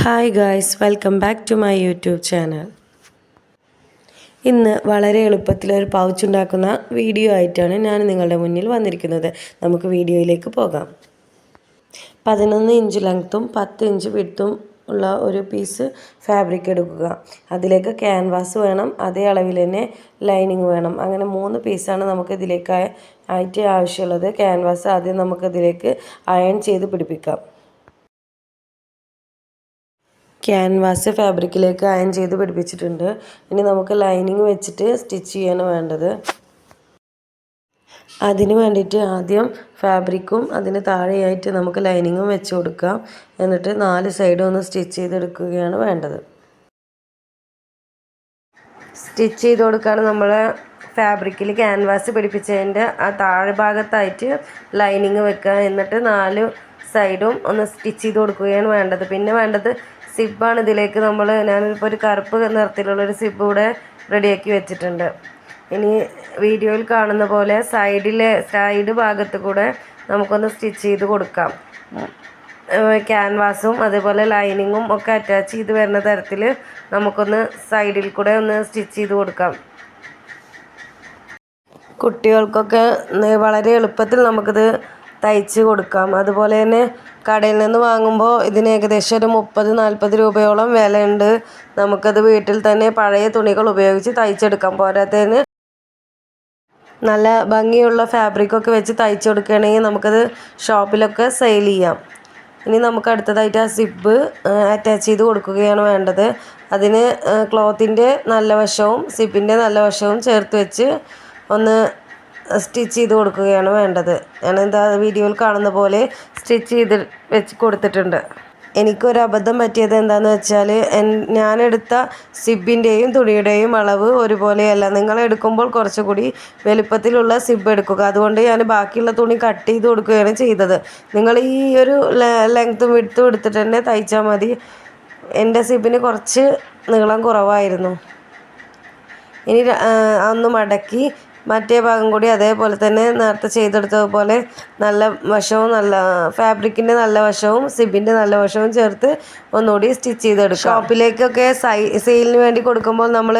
Hi guys welcome back to my YouTube channel ഇന്ന് വളരെ എളുപ്പത്തിൽ ഒരു പൗച്ച് ഉണ്ടാക്കുന്ന വീഡിയോ ആയിട്ടാണ് ഞാൻ നിങ്ങളുടെ മുന്നിൽ വന്നിരിക്കുന്നത്. നമുക്ക് വീഡിയോയിലേക്ക് പോകാം. പതിനൊന്ന് ഇഞ്ച് ലെങ്ത്തും പത്ത് ഇഞ്ച് വിടുത്തും ഉള്ള ഒരു പീസ് ഫാബ്രിക് എടുക്കുക. അതിലേക്ക് ക്യാൻവാസ് വേണം അതേ അളവിൽ തന്നെ ലൈനിങ് വേണം. അങ്ങനെ മൂന്ന് പീസാണ് നമുക്ക് ഇതിലേക്ക് ആയിട്ട് ആവശ്യമുള്ളത്. ക്യാൻവാസ് ആദ്യം നമുക്കിതിലേക്ക് അയൺ ചെയ്ത് പിടിപ്പിക്കാം. ക്യാൻവാസ് ഫാബ്രിക്കിലേക്ക് അയൺ ചെയ്ത് പിടിപ്പിച്ചിട്ടുണ്ട്. ഇനി നമുക്ക് ലൈനിങ് വെച്ചിട്ട് സ്റ്റിച്ച് ചെയ്യാണ് വേണ്ടത്. അതിന് വേണ്ടിയിട്ട് ആദ്യം ഫാബ്രിക്കും അതിന് താഴെയായിട്ട് നമുക്ക് ലൈനിങ്ങും വെച്ച് കൊടുക്കാം. എന്നിട്ട് നാല് സൈഡും ഒന്ന് സ്റ്റിച്ച് ചെയ്തെടുക്കുകയാണ് വേണ്ടത്. സ്റ്റിച്ച് ചെയ്ത് കൊടുക്കുകയാണ് നമ്മൾ ഫാബ്രിക്കിൽ ക്യാൻവാസ് പിടിപ്പിച്ചതിന്റെ ആ താഴെ ഭാഗത്തായിട്ട് ലൈനിങ് വെക്കുക. എന്നിട്ട് നാല് സൈഡും ഒന്ന് സ്റ്റിച്ച് ചെയ്ത് കൊടുക്കുകയാണ് വേണ്ടത്. പിന്നെ വേണ്ടത് സിബാണ് ഇതിലേക്ക് നമ്മൾ ഞാനിപ്പോൾ ഒരു കറുപ്പ് നിറത്തിലുള്ളൊരു സിബ് കൂടെ റെഡിയാക്കി വെച്ചിട്ടുണ്ട്. ഇനി വീഡിയോയിൽ കാണുന്ന പോലെ സൈഡിലെ സൈഡ് ഭാഗത്ത് കൂടെ നമുക്കൊന്ന് സ്റ്റിച്ച് ചെയ്ത് കൊടുക്കാം. ക്യാൻവാസും അതേപോലെ ലൈനിങ്ങും ഒക്കെ അറ്റാച്ച് ചെയ്ത് വരുന്ന തരത്തിൽ നമുക്കൊന്ന് സൈഡിൽ കൂടെ ഒന്ന് സ്റ്റിച്ച് ചെയ്ത് കൊടുക്കാം. കുട്ടികൾക്കൊക്കെ വളരെ എളുപ്പത്തിൽ നമുക്കിത് തയ്ച്ച് കൊടുക്കാം. അതുപോലെ തന്നെ കടയിൽ നിന്ന് വാങ്ങുമ്പോൾ ഇതിന് ഏകദേശം ഒരു മുപ്പത് നാൽപ്പത് രൂപയോളം വിലയുണ്ട്. നമുക്കത് വീട്ടിൽ തന്നെ പഴയ തുണികൾ ഉപയോഗിച്ച് തയ്ച്ചെടുക്കാം. പോരാത്തതിന് നല്ല ഭംഗിയുള്ള ഫാബ്രിക്കൊക്കെ വെച്ച് തയ്ച്ചു കൊടുക്കുകയാണെങ്കിൽ നമുക്കത് ഷോപ്പിലൊക്കെ സെയിൽ ചെയ്യാം. ഇനി നമുക്ക് അടുത്തതായിട്ട് ആ സിബ് അറ്റാച്ച് ചെയ്ത് കൊടുക്കുകയാണ് വേണ്ടത്. അതിന് ക്ലോത്തിന്റെ നല്ല വശവും സിബിന്റെ നല്ല വശവും ചേർത്ത് വെച്ച് ഒന്ന് സ്റ്റിച്ച് ചെയ്ത് കൊടുക്കുകയാണ് വേണ്ടത്. ഞാൻ എന്താ വീഡിയോയിൽ കാണുന്ന പോലെ സ്റ്റിച്ച് ചെയ്ത് വെച്ച് കൊടുത്തിട്ടുണ്ട്. എനിക്കൊരു അബദ്ധം പറ്റിയത് എന്താണെന്ന് വെച്ചാൽ ഞാനെടുത്ത സിബിന്റെയും തുണിയുടെയും അളവ് ഒരുപോലെയല്ല. നിങ്ങൾ എടുക്കുമ്പോൾ കുറച്ചുകൂടി വലുപ്പത്തിലുള്ള സിബ് എടുക്കുക. അതുകൊണ്ട് ഞാൻ ബാക്കിയുള്ള തുണി കട്ട് ചെയ്ത് കൊടുക്കുകയാണ് ചെയ്തത്. നിങ്ങൾ ഈ ഒരു ലെങ്ത്തും വിടുത്തും എടുത്തിട്ട് തന്നെ തയ്ച്ചാൽ മതി. എന്റെ സിബിന് കുറച്ച് നീളം കുറവായിരുന്നു. ഇനി ഒന്ന് മടക്കി മറ്റേ ഭാഗം കൂടി അതേപോലെ തന്നെ നേരത്തെ ചെയ്തെടുത്തതുപോലെ നല്ല വശവും നല്ല ഫാബ്രിക്കിന്റെ നല്ല വശവും സിബിന്റെ നല്ല വശവും ചേർത്ത് ഒന്നുകൂടി സ്റ്റിച്ച് ചെയ്തെടുക്കും. ഷോപ്പിലേക്കൊക്കെ സൈ സെയിലിന് വേണ്ടി കൊടുക്കുമ്പോൾ നമ്മൾ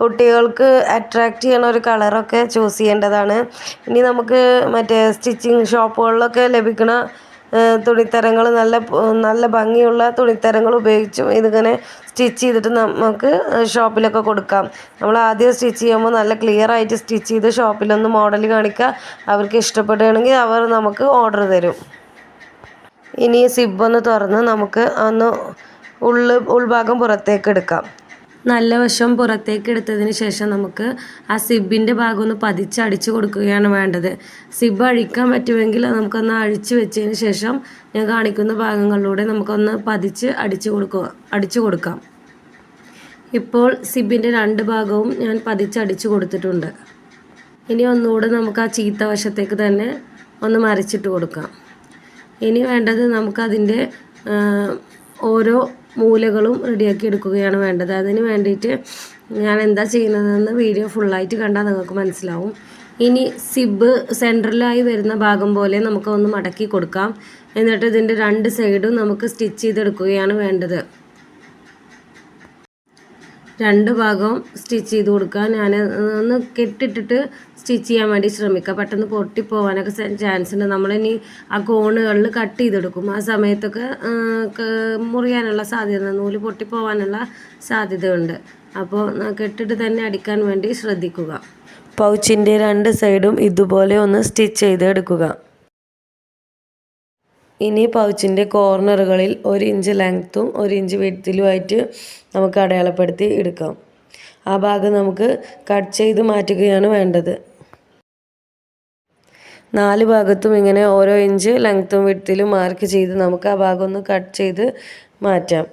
കുട്ടികൾക്ക് അട്രാക്റ്റ് ചെയ്യണ ഒരു കളറൊക്കെ ചൂസ് ചെയ്യേണ്ടതാണ്. ഇനി നമുക്ക് മറ്റേ സ്റ്റിച്ചിങ് ഷോപ്പുകളിലൊക്കെ ലഭിക്കുന്ന തുണിത്തരങ്ങൾ നല്ല നല്ല ഭംഗിയുള്ള തുണിത്തരങ്ങൾ ഉപയോഗിച്ചും ഇതിങ്ങനെ സ്റ്റിച്ച് ചെയ്തിട്ട് നമുക്ക് ഷോപ്പിലൊക്കെ കൊടുക്കാം. നമ്മൾ ആദ്യം സ്റ്റിച്ച് ചെയ്യുമ്പോൾ നല്ല ക്ലിയർ ആയിട്ട് സ്റ്റിച്ച് ചെയ്ത് ഷോപ്പിലൊന്ന് മോഡൽ കാണിക്കുക അവർക്ക് ഇഷ്ടപ്പെടുകയാണെങ്കിൽ അവർ നമുക്ക് ഓർഡർ തരും. ഇനി സിബ് ഒന്ന് തുറന്ന് നമുക്ക് ഒന്ന് ഉള്ള് ഉൾഭാഗം പുറത്തേക്ക് എടുക്കാം. നല്ല വശം പുറത്തേക്ക് എടുത്തതിന് ശേഷം നമുക്ക് ആ സിബിന്റെ ഭാഗം ഒന്ന് പതിച്ചടിച്ച് കൊടുക്കുകയാണ് വേണ്ടത്. സിബ് അഴിക്കാൻ പറ്റുമെങ്കിൽ നമുക്കൊന്ന് അഴിച്ച് വെച്ചതിന് ശേഷം ഞാൻ കാണിക്കുന്ന ഭാഗങ്ങളിലൂടെ നമുക്കൊന്ന് പതിച്ച് അടിച്ച് കൊടുക്കുക അടിച്ചു കൊടുക്കാം. ഇപ്പോൾ സിബിന്റെ രണ്ട് ഭാഗവും ഞാൻ പതിച്ചടിച്ച് കൊടുത്തിട്ടുണ്ട്. ഇനി ഒന്നുകൂടെ നമുക്ക് ആ ചീത്ത വശത്തേക്ക് തന്നെ ഒന്ന് മറിച്ചിട്ട് കൊടുക്കാം. ഇനി വേണ്ടത് നമുക്കതിന്റെ ഓരോ മൂലകളും റെഡിയാക്കി എടുക്കുകയാണ് വേണ്ടത്. അതിന് വേണ്ടിയിട്ട് ഞാൻ എന്താ ചെയ്യുന്നതെന്ന് വീഡിയോ ഫുള്ളായിട്ട് കണ്ടാൽ നിങ്ങൾക്ക് മനസ്സിലാവും. ഇനി സിബ് സെൻട്രലായി വരുന്ന ഭാഗം പോലെ നമുക്ക് ഒന്ന് മടക്കി കൊടുക്കാം. എന്നിട്ട് ഇതിന്റെ രണ്ട് സൈഡും നമുക്ക് സ്റ്റിച്ച് ചെയ്തെടുക്കുകയാണ് വേണ്ടത്. രണ്ട് ഭാഗവും സ്റ്റിച്ച് ചെയ്ത് കൊടുക്കുക. ഞാൻ ഒന്ന് കെട്ടിട്ടിട്ട് സ്റ്റിച്ച് ചെയ്യാൻ വേണ്ടി ശ്രമിക്കുക. പെട്ടെന്ന് പൊട്ടിപ്പോവാനൊക്കെ ചാൻസ് ഉണ്ട്. നമ്മളിനി ആ കോണുകളിൽ കട്ട് ചെയ്തെടുക്കും. ആ സമയത്തൊക്കെ മുറിയാനുള്ള സാധ്യത നൂൽ പൊട്ടിപ്പോവാനുള്ള സാധ്യതയുണ്ട്. അപ്പോൾ കെട്ടിട്ട് തന്നെ അടിക്കാൻ വേണ്ടി ശ്രദ്ധിക്കുക. പൗച്ചിന്റെ രണ്ട് സൈഡും ഇതുപോലെ ഒന്ന് സ്റ്റിച്ച് ചെയ്തെടുക്കുക. ഇനി പൗച്ചിന്റെ കോർണറുകളിൽ ഒരു ഇഞ്ച് ലെങ്ത്തും ഒരു ഇഞ്ച് വിഡ്ത്തിലുമായിട്ട് നമുക്ക് അടയാളപ്പെടുത്തി എടുക്കാം. ആ ഭാഗം നമുക്ക് കട്ട് ചെയ്ത് മാറ്റുകയാണ് വേണ്ടത്. നാല് ഭാഗത്തും ഇങ്ങനെ ഓരോ ഇഞ്ച് ലെങ്ത്തും വിഡ്ത്തിലും മാർക്ക് ചെയ്ത് നമുക്ക് ആ ഭാഗം ഒന്ന് കട്ട് ചെയ്ത് മാറ്റാം.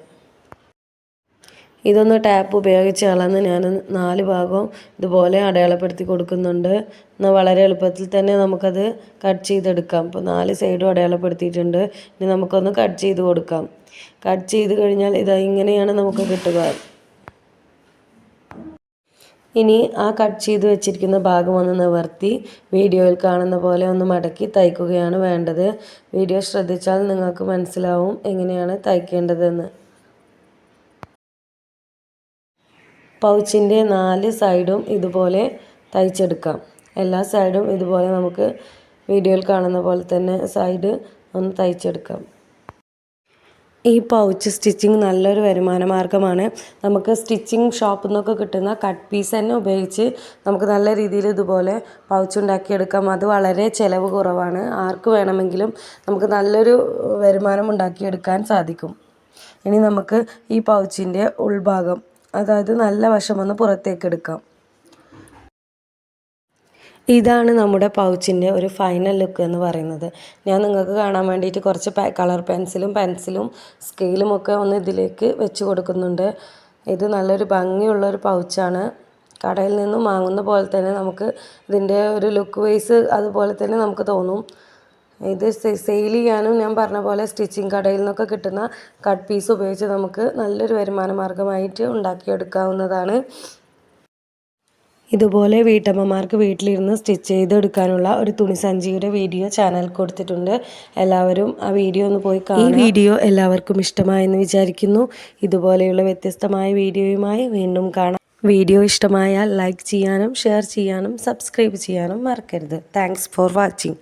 ഇതൊന്ന് ടാപ്പ് ഉപയോഗിച്ച് അളന്ന് ഞാൻ നാല് ഭാഗവും ഇതുപോലെ അടയാളപ്പെടുത്തി കൊടുക്കുന്നുണ്ട്. എന്നാൽ വളരെ എളുപ്പത്തിൽ തന്നെ നമുക്കത് കട്ട് ചെയ്തെടുക്കാം. ഇപ്പോൾ നാല് സൈഡും അടയാളപ്പെടുത്തിയിട്ടുണ്ട്. ഇനി നമുക്കൊന്ന് കട്ട് ചെയ്ത് കൊടുക്കാം. കട്ട് ചെയ്ത് കഴിഞ്ഞാൽ ഇത് ഇങ്ങനെയാണ് നമുക്ക് കിട്ടുക. ഇനി ആ കട്ട് ചെയ്ത് വെച്ചിരിക്കുന്ന ഭാഗം ഒന്ന് നിവർത്തി വീഡിയോയിൽ കാണുന്ന പോലെ ഒന്ന് മടക്കി തയ്ക്കുകയാണ് വേണ്ടത്. വീഡിയോ ശ്രദ്ധിച്ചാൽ നിങ്ങൾക്ക് മനസ്സിലാവും എങ്ങനെയാണ് തയ്ക്കേണ്ടതെന്ന്. പൗച്ചിന്റെ നാല് സൈഡും ഇതുപോലെ തയ്ച്ചെടുക്കാം. എല്ലാ സൈഡും ഇതുപോലെ നമുക്ക് വീഡിയോയിൽ കാണുന്ന പോലെ തന്നെ സൈഡ് ഒന്ന് തയ്ച്ചെടുക്കാം. ഈ പൗച്ച് സ്റ്റിച്ചിങ് നല്ലൊരു വരുമാന മാർഗമാണ് നമുക്ക് സ്റ്റിച്ചിങ് ഷോപ്പിൽ നിന്നൊക്കെ കിട്ടുന്ന കട്ട് പീസ് തന്നെ ഉപയോഗിച്ച് നമുക്ക് നല്ല രീതിയിൽ ഇതുപോലെ പൗച്ച് ഉണ്ടാക്കിയെടുക്കാം. അത് വളരെ ചിലവ് കുറവാണ്. ആർക്ക് വേണമെങ്കിലും നമുക്ക് നല്ലൊരു വരുമാനം ഉണ്ടാക്കിയെടുക്കാൻ സാധിക്കും. ഇനി നമുക്ക് ഈ പൗച്ചിന്റെ ഉൾഭാഗം അതായത് നല്ല വശമൊന്ന് പുറത്തേക്ക് എടുക്കാം ഇതാണ് നമ്മുടെ പൗച്ചിന്റെ ഒരു ഫൈനൽ ലുക്ക് എന്ന് പറയുന്നത്. ഞാൻ നിങ്ങൾക്ക് കാണാൻ വേണ്ടിയിട്ട് കുറച്ച് കളർ പെൻസിലും പെൻസിലും സ്കെയിലും ഒക്കെ ഒന്ന് ഇതിലേക്ക് വെച്ച് കൊടുക്കുന്നുണ്ട്. ഇത് നല്ലൊരു ഭംഗിയുള്ള ഒരു പൗച്ചാണ്. കടയിൽ നിന്നും വാങ്ങുന്ന പോലെ തന്നെ നമുക്ക് ഇതിന്റെ ഒരു ലുക്ക് വൈസ് അതുപോലെ തന്നെ നമുക്ക് തോന്നും. ഇത് സെയിൽ ചെയ്യാനും ഞാൻ പറഞ്ഞ പോലെ സ്റ്റിച്ചിങ് കടയിൽ നിന്നൊക്കെ കിട്ടുന്ന കട്ട് പീസ് ഉപയോഗിച്ച് നമുക്ക് നല്ലൊരു വരുമാന മാർഗമായിട്ട് ഉണ്ടാക്കിയെടുക്കാവുന്നതാണ്. ഇതുപോലെ വീട്ടമ്മമാർക്ക് വീട്ടിലിരുന്ന് സ്റ്റിച്ച് ചെയ്തെടുക്കാനുള്ള ഒരു തുണിസഞ്ചിയുടെ വീഡിയോ ചാനൽ കൊടുത്തിട്ടുണ്ട്. എല്ലാവരും ആ വീഡിയോ ഒന്ന് പോയി കാണും ഈ വീഡിയോ എല്ലാവർക്കും ഇഷ്ടമായെന്ന് വിചാരിക്കുന്നു. ഇതുപോലെയുള്ള വ്യത്യസ്തമായ വീഡിയോയുമായി വീണ്ടും കാണാം. വീഡിയോ ഇഷ്ടമായാൽ ലൈക്ക് ചെയ്യാനും ഷെയർ ചെയ്യാനും സബ്സ്ക്രൈബ് ചെയ്യാനും മറക്കരുത്. Thanks for watching